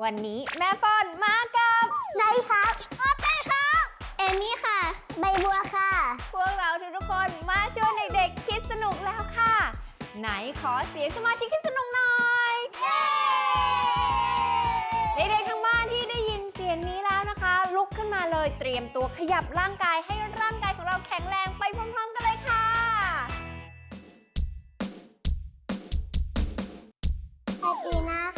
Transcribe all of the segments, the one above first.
วค่ะวันนี้แม่ฟอนมากับไนท์ครับโอเต้ครับ เอมี่ค่ะ ใบบัวค่ะ พวกเราทุกๆคนมาชวนเด็กๆ คิดสนุกแล้วค่ะ ไหนขอเสียงสมาชิกคิดสนุกหน่อยเด็กๆทั้งบ้านที่ได้ยินเสียงนี้แล้วนะคะ ลุกขึ้นมาเลยเตรียมตัวขยับร่างกายให้ร่างกายของเราแข็งแรงไปพร้อมๆกันเลยค่ะแพตตีน่าค่ะ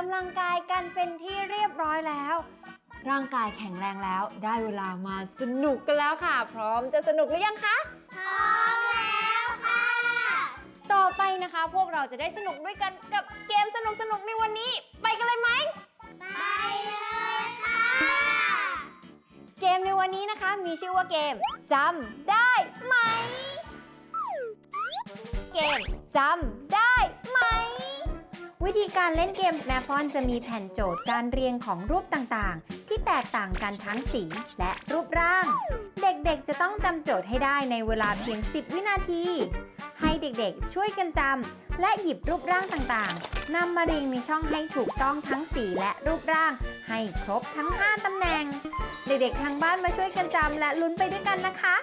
ก็ออกกำลังกายกันเป็นที่เรียบร้อยแล้ว ร่างกายแข็งแรงแล้ว ได้เวลามาสนุกกันแล้วค่ะ พร้อมจะสนุกหรือยังคะ พร้อมแล้วค่ะ ต่อไปนะคะ พวกเราจะได้สนุกด้วยกันกับเกมสนุกๆในวันนี้ ไปกันเลยไหม ไปเลยค่ะ เกมในวันนี้นะคะ มีชื่อว่าเกมจำได้ไหม เกมจำได้ไหม วิธีการเล่นเกมแมฟอนจะมีแผ่นโจทย์การเรียงของรูปต่างๆ ที่แตกต่างกันทั้งสีและรูปร่าง เด็กๆจะต้องจำโจทย์ให้ได้ในเวลาเพียง 10 วินาที ให้เด็กๆช่วยกันจำและหยิบรูปร่างต่างๆนำมาเรียงในช่องให้ถูกต้องทั้งสีและรูปร่าง ให้ครบทั้ง 5ตำแหน่ง เด็กๆทางบ้านมาช่วยกันจำและลุ้นไปด้วยกันนะคะ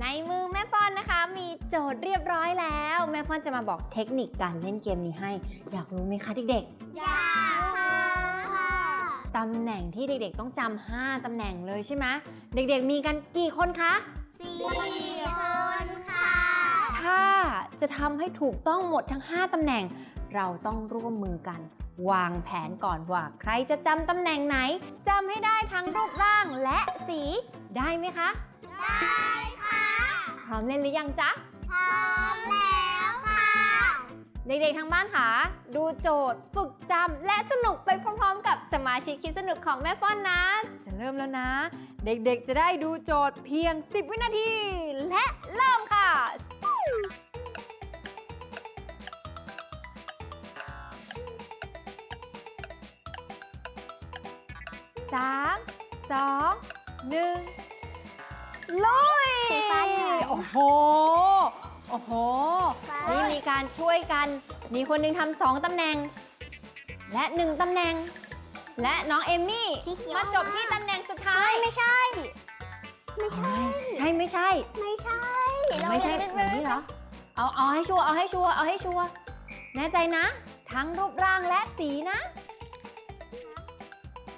ในมือแม่ฟอนนะคะ มีโจทย์เรียบร้อยแล้ว แม่ฟอนจะมาบอกเทคนิคการเล่นเกมนี้ให้ อยากรู้ไหมคะเด็กอยากค่ะๆตำแหน่งที่เด็กๆต้องจำ5ตำแหน่งเลยใช่ไหมเด็กๆมีกันกี่คนคะสี่คนค่ะ ถ้าจะทำให้ถูกต้องหมดทั้ง 5ตำแหน่ง เราต้องร่วมมือกัน วางแผนก่อนว่า ใครจะจำตำแหน่งไหนจำให้ได้ทั้งรูปร่างและสีได้ไหมคะ ได้ค่ะ พร้อมเล่นหรือยังจ๊ะ พร้อมแล้วค่ะ เด็กๆทางบ้านค่ะดูโจทย์ ฝึกจำและสนุกไปพร้อมๆ กับสมาชิกคิดสนุกของแม่ฟ้อนนะ จะเริ่มแล้วนะ เด็กๆจะได้ดูโจทย์เพียง 10 วินาที และเริ่มค่ะสามสองหนึ่ง ลุยสีฟ้าอยู่ไหนโอ้โห โอ้โหฟ้านี่มีการช่วยกัน มีคนหนึงทำสองตำแหน่ง และหนึ่งตำแหน่ง และน้องเอมมี่สีเขียวมาจบที่ตำแหน่งสุดท้าย ไม่ใช่ ไม่ใช่ ใช่ไม่ใช่ ไม่ใช่ไม่ใช่แบบนี้เหรอ เอาเอาให้ชัวร์ เอาให้ชัวร์ เอาให้ชัวร์ แน่ใจนะ ทั้งรูปร่างและสีนะ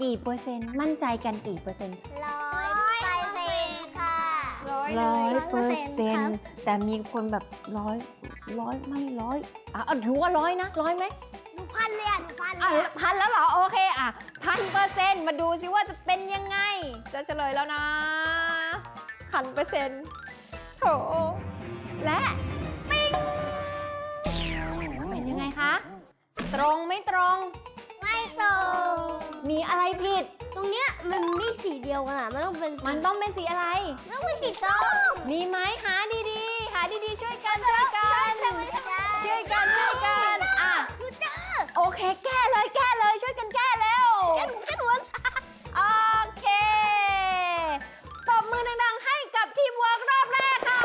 กี่เปอร์เซ็นต์ มั่นใจกันกี่เปอร์เซ็นต์ร้ อยร้อยเปอร์เซ็นต์แต่มีคนแบบร้อยร้อยไม่ร้อยอะเอาถือว่าร้อยนะร้อยไหมหนูพันเลยอะหนูพันอะพันแล้วเหรอโอเคอะพันเปอร์เซ็นต์มาดูซิว่าจะเป็นยังไง จะเฉลยแล้วนะพันเปอร์เซ็นต์โถและปิ๊งเป็นยังไงคะ ตรงไม่ตรง ไม่ตรงมีอะไรผิด ตรงเนี้ยมันไม่สีเดียวกันอะมันต้องเป็นมันต้องเป็นสีอะไร ต้องเป็นสีส้มมีไหมหาดีๆ หาดีๆ ช่วยกันช่วยกันช่วยกันช่วยกันอะหนูเจอโอเค แก้เลยแก้เลยช่วยกันแก้เร็วแค่หนูแค่หนูโอเคตบมือดังๆให้กับทีมเวิร์กรอบแรกค่ะ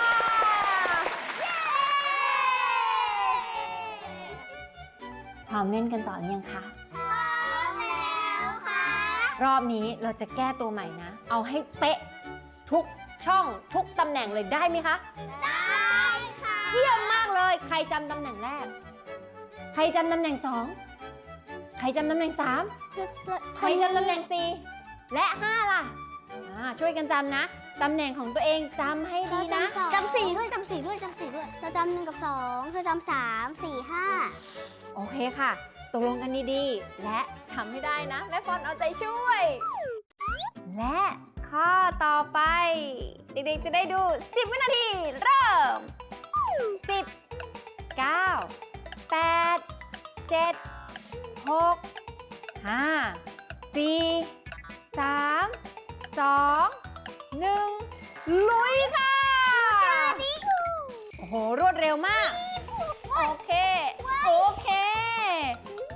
พร้อมเล่นกันต่อหรือยังคะ รอบนี้เราจะแก้ตัวใหม่นะ เอาให้เป๊ะ ทุกช่องทุกตำแหน่งเลยได้ไหมคะ ได้ค่ะ เยี่ยมมากเลย ใครจำตำแหน่งแรก ใครจำตำแหน่งสองใครจำตำแหน่งสามใครจำตำแหน่งสี่และห้าล่ะ อ่าช่วยกันจำนะ ตำแหน่งของตัวเองจำให้ดีนะ จำสี่ด้วยจำสี่ด้วยจำสี่ด้วยเราจำหนึ่งกับสองเธอจำสามสี่ห้าโอเคค่ะ ตกลงกันดีๆ และทำให้ได้นะแม่ฟอนเอาใจช่วย และข้อต่อไป เด็กๆจะได้ดู 10 วินาที เริ่ม 10 9 8 7 6 5 4 3 2 1 ลุยค่ะโอ้โห รวดเร็วมาก โอเค โอเค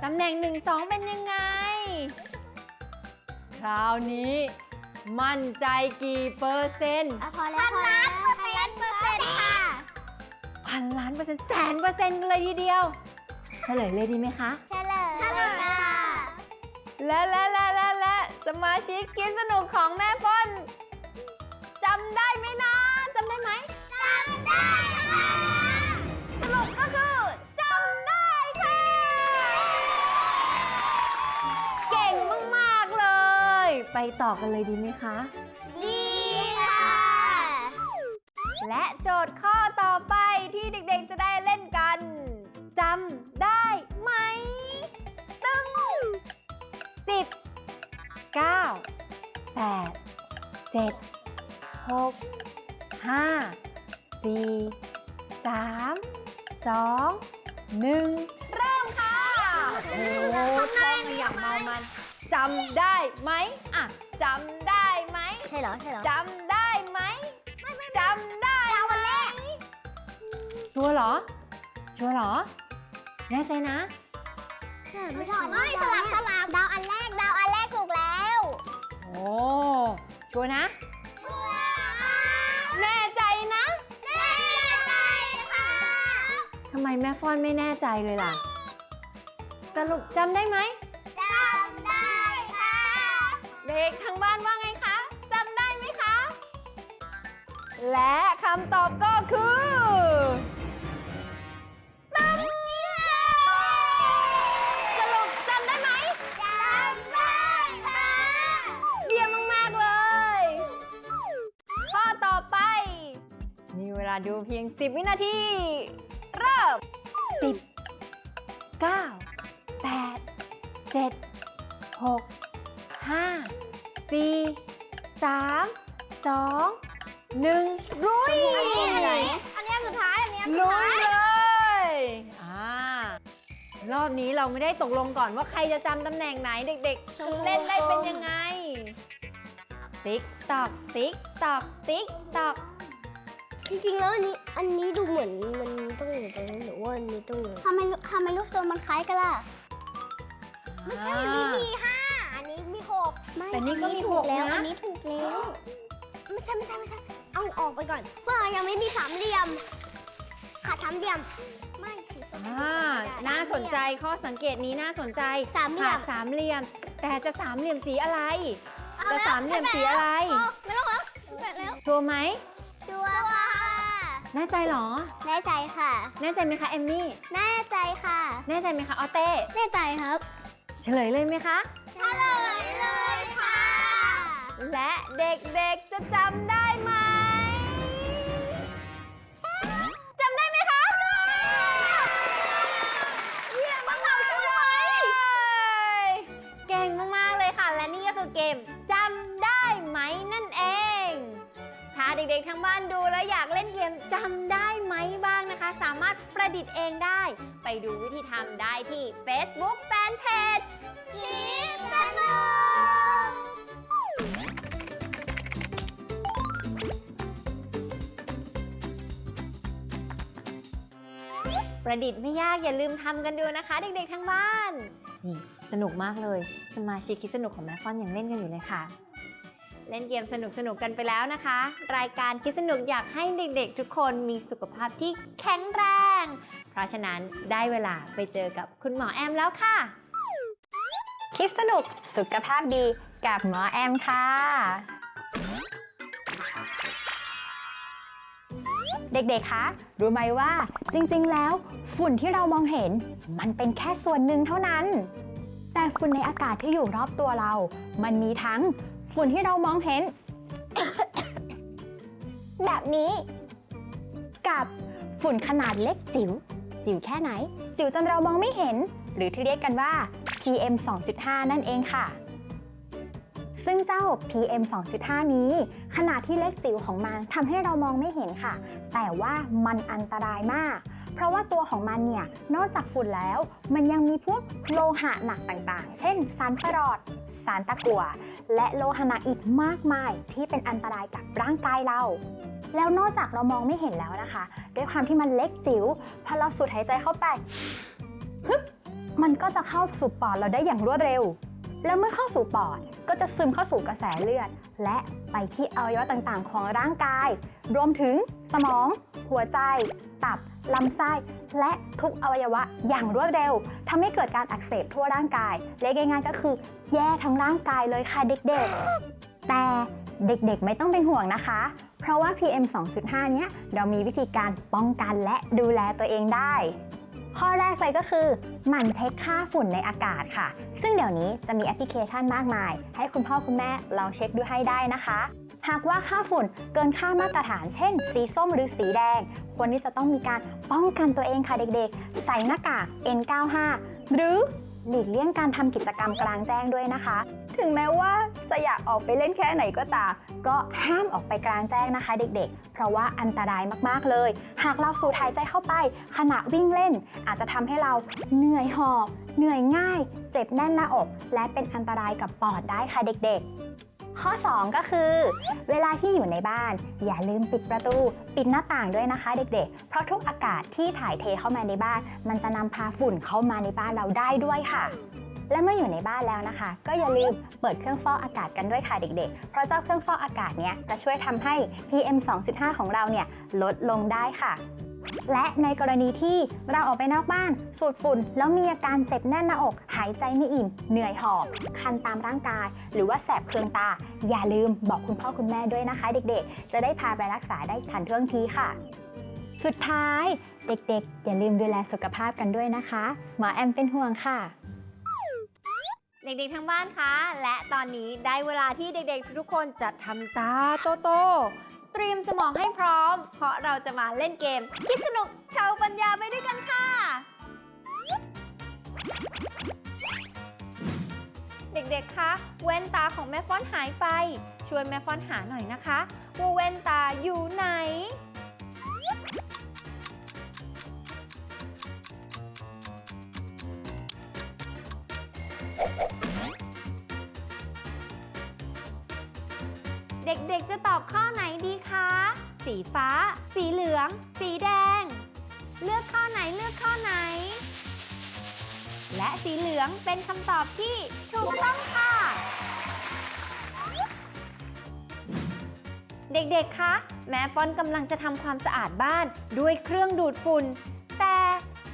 ตำแหน่งหนึ่งสองเป็นยังไง คราวนี้ มั่นใจกี่เปอร์เซ็นต์พอแล้วพอแล้วเปอร์เซ็นต์เปอร์เซ็นต์ค่ะพันล้านเปอร์เซ็นต์แสนเปอร์เซ็นต์เลยทีเดียว เฉลยเลยดีไหมคะ เฉลยเฉลยค่ะและและและและและสมาชิกกินสนุก ของแม่พ่นจำได้ไหมนะจำได้ไหมจำได้ค่ะสรุปก็คือจำได้ค่ะ เก่งมากๆเลย ไปต่อกันเลยดีไหมคะ ดีค่ะ และโจทย์ข้อต่อไปที่เด็กๆจะได้เล่นกันจำได้ไหมตึ้งสิบเก้า แปดเจ็ดหกห้าสี่สามสองหนึ่งเริ่มค่ะ โอ้โหท่องอย่างเมามันจำได้ไหมอะจำได้ไหมใช่เหรอ ใช่เหรอจำได้ไหมจำได้ไหมชัวร์เหรอ ชัวร์เหรอ แน่ใจนะ ไม่ใช่ไม่สลับสลับดาวอันแรก ชัวร์นะ แน่ใจนะ แน่ใจค่ะทำไมแม่ฟอนไม่แน่ใจเลยล่ะ สรุปจำได้ไหม จำได้ค่ะ เด็กทางบ้านว่าไงคะจำได้ไหมคะ และคำตอบก็คือ ดูเพียง 10 วินาที เริ่ม 10 9 8 7 6 5 4 3 2 1ลุยอันนี้สุดท้าย อันนี้สุดลุท้ายยเลยอ่ารอบนี้เราไม่ได้ตกลงก่อนว่าใครจะจำตำแหน่งไหนเด็กๆจะเล่นได้เป็นยังไง ติ๊กตอกติ๊กตอกติ๊กตอก จริงๆแล้วอันนี้อันนี้ดูเหมือนมันต้องอยู่ตรงนี้หรือว่าอันนี้ต้องอยู่ทำไมทำไมลูกตัวมันคล้ายกันล่ะ ไม่ใช่อันนี้มีห้าอันนี้มีหกแต่นี่ก็มีถูหกแล้วนะ อันนี้ถูกแล้ว ไม่ใช่ไม่ใช่ไม่ใช่เอาออกไปก่อนเพื่อยังไม่มีสามเหลี่ยมขัดสามเหลี่ยม ไม่ถือสองอ่าน่าสนใจข้อสังเกตนี้น่าสนใจสามเหลี่ยหามดสามเหลี่ยม แต่จะสามเหลี่ยมสีอะไรเอาจะแล้วสามเหลี่ยมสีอะไร เอาไม่ต้องแล้วเสร็จแล้ว ชัวร์ไหมชัวร์ค่ะ แน่ใจเหรอ แน่ใจค่ะ แน่ใจไหมคะเอมมี่ แน่ใจค่ะ แน่ใจไหมคะออเต้ แน่ใจครับเฉลยเลยไหมคะ เฉลยเลยค่ะ และเด็กๆจะจำได้ไหมจำได้ไหมคะเยี่ยมมากเลยเก่งมากๆเลยค่ะ และนี่ก็คือเกมจำได้ไหมนั่นเอง ถ้าเด็กๆทั้งบ้านดูแล้วอยาก เล่นจำได้ไหมบ้างนะคะ สามารถประดิษฐ์เองได้ ไปดูวิธีทำได้ที่ Facebook Fanpage คิดสนุกประดิษฐ์ไม่ยากอย่าลืมทำกันดูนะคะ เด็กๆทั้งบ้าน นี่ สนุกมากเลย สมาชิกคิดสนุกของแม่ฟอนยังเล่นกันอยู่เลยค่ะ เล่นเกมสนุกๆกันไปแล้วนะคะ รายการคิดสนุกอยากให้เด็กๆ ทุกคนมีสุขภาพที่แข็งแรง เพราะฉะนั้นได้เวลาไปเจอกับคุณหมอแอมแล้วค่ะ คิดสนุกสุขภาพดีกับหมอแอมค่ะ เด็กๆ คะ รู้ไหมว่าจริงๆ แล้วฝุ่นที่เรามองเห็น มันเป็นแค่ส่วนหนึ่งเท่านั้น แต่ฝุ่นในอากาศที่อยู่รอบตัวเรา มันมีทั้ง ฝุ่นที่เรามองเห็น แบบนี้ กับฝุ่นขนาดเล็กจิ๋วจิ๋วแค่ไหน จิ๋วจนเรามองไม่เห็น หรือที่เรียกกันว่า PM 2.5 นั่นเองค่ะ ซึ่งเจ้า PM 2.5 นี้ ขนาดที่เล็กจิ๋วของมันทำให้เรามองไม่เห็นค่ะ แต่ว่ามันอันตรายมากเพราะว่าตัวของมันเนี่ย นอกจากฝุ่นแล้ว มันยังมีพวกโลหะหนักต่างๆ เช่นสารประหลอด สารตะกั่วและโลหะหนักอีกมากมายที่เป็นอันตรายกับร่างกายเรา แล้วนอกจากเรามองไม่เห็นแล้วนะคะ ด้วยความที่มันเล็กจิ๋วพอเราสูดหายใจเข้าไปมันก็จะเข้าสู่ปอดเราได้อย่างรวดเร็ว แล้วเมื่อเข้าสู่ปอดก็จะซึมเข้าสู่กระแสเลือด และไปที่อวัยวะต่างๆ ของร่างกาย รวมถึงสมอง หัวใจ ตับ ลำไส้ และทุกอวัยวะอย่างรวดเร็วทำให้เกิดการอักเสบทั่วร่างกายเรียกง่ายๆก็คือ แย่ทั้งร่างกายเลยค่ะเด็กๆ แต่เด็กๆ ไม่ต้องเป็นห่วงนะคะ เพราะว่า PM 2.5 เนี้ยเรามีวิธีการป้องกันและดูแลตัวเองได้ ข้อแรกเลยก็คือหมั่นเช็คค่าฝุ่นในอากาศค่ะ ซึ่งเดี๋ยวนี้จะมีแอปพลิเคชันมากมาย ให้คุณพ่อคุณแม่ลองเช็คดูให้ได้นะคะ หากว่าค่าฝุ่นเกินค่ามาตรฐาน เช่น สีส้มหรือสีแดง ควรที่จะต้องมีการป้องกันตัวเองค่ะเด็กๆ ใส่หน้ากาก N95 หรือ หลีกเลี่ยงการทำกิจกรรมกลางแจ้งด้วยนะคะ ถึงแม้ว่าจะอยากออกไปเล่นแค่ไหนก็ตาม ก็ห้ามออกไปกลางแจ้งนะคะ เด็กๆ เพราะว่าอันตรายมากๆเลย หากเราสูดหายใจเข้าไป ขณะวิ่งเล่น อาจจะทำให้เราเหนื่อยหอบ เหนื่อยง่าย เจ็บแน่นหน้าอก และเป็นอันตรายกับปอดได้ค่ะเด็กๆ ข้อ 2 ก็คือ เวลาที่อยู่ในบ้าน อย่าลืมปิดประตู ปิดหน้าต่างด้วยนะคะเด็กๆ เพราะทุกอากาศที่ถ่ายเทเข้ามาในบ้าน มันจะนำพาฝุ่นเข้ามาในบ้านเราได้ด้วยค่ะและเมื่ออยู่ในบ้านแล้วนะคะ ก็อย่าลืมเปิดเครื่องฟอกอากาศกันด้วยค่ะเด็กๆ เพราะเจ้าเครื่องฟอกอากาศเนี้ยจะช่วยทำให้ PM 2.5 ของเราเนี่ยลดลงได้ค่ะ และในกรณีที่เราออกไปนอกบ้านสูดฝุ่น แล้วมีอาการเจ็บแน่นหน้าอก หายใจไม่อิ่ม เหนื่อยหอบ คันตามร่างกาย หรือว่าแสบเคืองตา อย่าลืมบอกคุณพ่อคุณแม่ด้วยนะคะ เด็กๆ จะได้พาไปรักษาได้ทันท่วงทีค่ะ สุดท้ายเด็กๆ อย่าลืมดูแลสุขภาพกันด้วยนะคะ หมอแอมเป็นห่วงค่ะเด็กๆ ทั้งบ้านคะ และตอนนี้ได้เวลาที่เด็กๆ ทุกคนจะทำจ้าโตโต เตรียมสมองให้พร้อม เพราะเราจะมาเล่นเกม คิดสนุกเชาวปัญญาไปด้วยกันค่ะ เด็กๆ คะแว่นตาของแม่ฟ้อนหายไป ช่วยแม่ฟ้อนหาหน่อยนะคะว่าแว่นตาอยู่ไหน สีฟ้า สีเหลือง สีแดง เลือกข้อไหนเลือกข้อไหน และสีเหลืองเป็นคำตอบที่ถูกต้องค่ะ เด็กๆ คะ แม่ฟอนกำลังจะทำความสะอาดบ้านด้วยเครื่องดูดฝุ่น แต่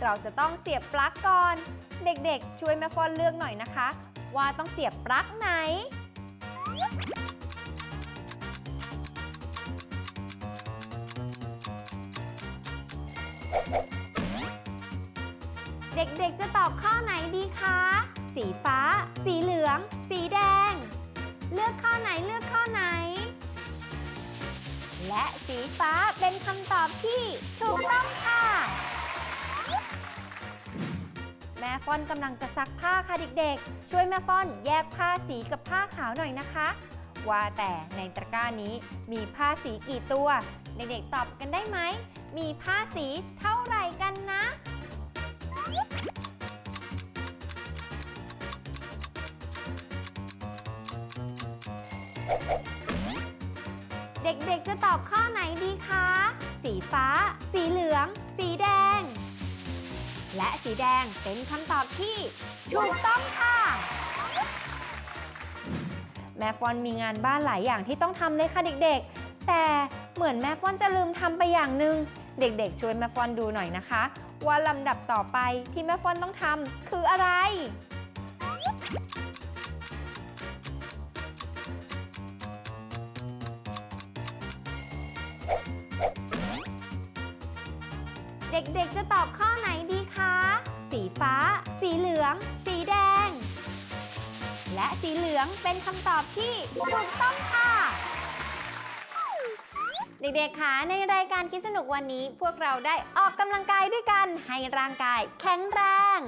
เราจะต้องเสียบปลั๊กก่อน เด็กๆ ช่วยแม่ฟอนเลือกหน่อยนะคะ ว่าต้องเสียบปลั๊กไหน เด็กๆจะตอบข้อไหนดีคะ สีฟ้า สีเหลือง สีแดง เลือกข้อไหนเลือกข้อไหน และสีฟ้าเป็นคำตอบที่ถูกต้องค่ะ แม่ฟอนกำลังจะซักผ้าค่ะเด็กๆ ช่วยแม่ฟอนแยกผ้าสีกับผ้าขาวหน่อยนะคะ ว่าแต่ในตะกร้านี้มีผ้าสีกี่ตัว เด็กๆตอบกันได้ไหม มีผ้าสีเท่าไหร่กันนะ ฟ้า สีเหลือง สีแดง และสีแดงเป็นคำตอบที่ถูกต้องค่ะ แม่ฟอนมีงานบ้านหลายอย่างที่ต้องทำเลยค่ะเด็กๆ แต่เหมือนแม่ฟอนจะลืมทำไปอย่างหนึ่งเด็กๆ ช่วยแม่ฟอนดูหน่อยนะคะ ว่าลำดับต่อไปที่แม่ฟอนต้องทำคืออะไร ด็กๆ จะตอบข้อไหนดีคะ สีฟ้า สีเหลือง สีแดง และสีเหลืองเป็นคำตอบที่ถูกต้องค่ะ เด็กๆ คะในรายการคิดสนุกวันนี้ พวกเราได้ออกกำลังกายด้วยกัน ให้ร่างกายแข็งแรง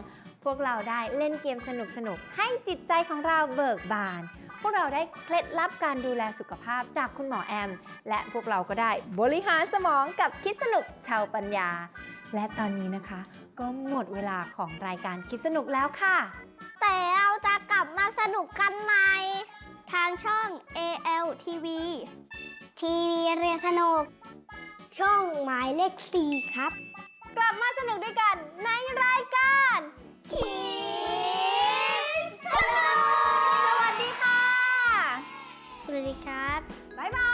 พวกเราได้เล่นเกมสนุกๆ ให้จิตใจของเราเบิกบานพวกเราได้เคล็ดลับการดูแลสุขภาพจากคุณหมอแอม และพวกเราก็ได้บริหารสมองกับคิดสนุกชาวปัญญา และตอนนี้นะคะ ก็หมดเวลาของรายการคิดสนุกแล้วค่ะ แต่เราจะกลับมาสนุกกันใหม่ ทางช่อง AL TV ทีวีเรียนสนุก ช่องหมายเลขสี่ครับ กลับมาสนุกด้วยกันในรายการคิดสนุกสวัสดีค่ะ สวัสดีครับ บ๊ายบาย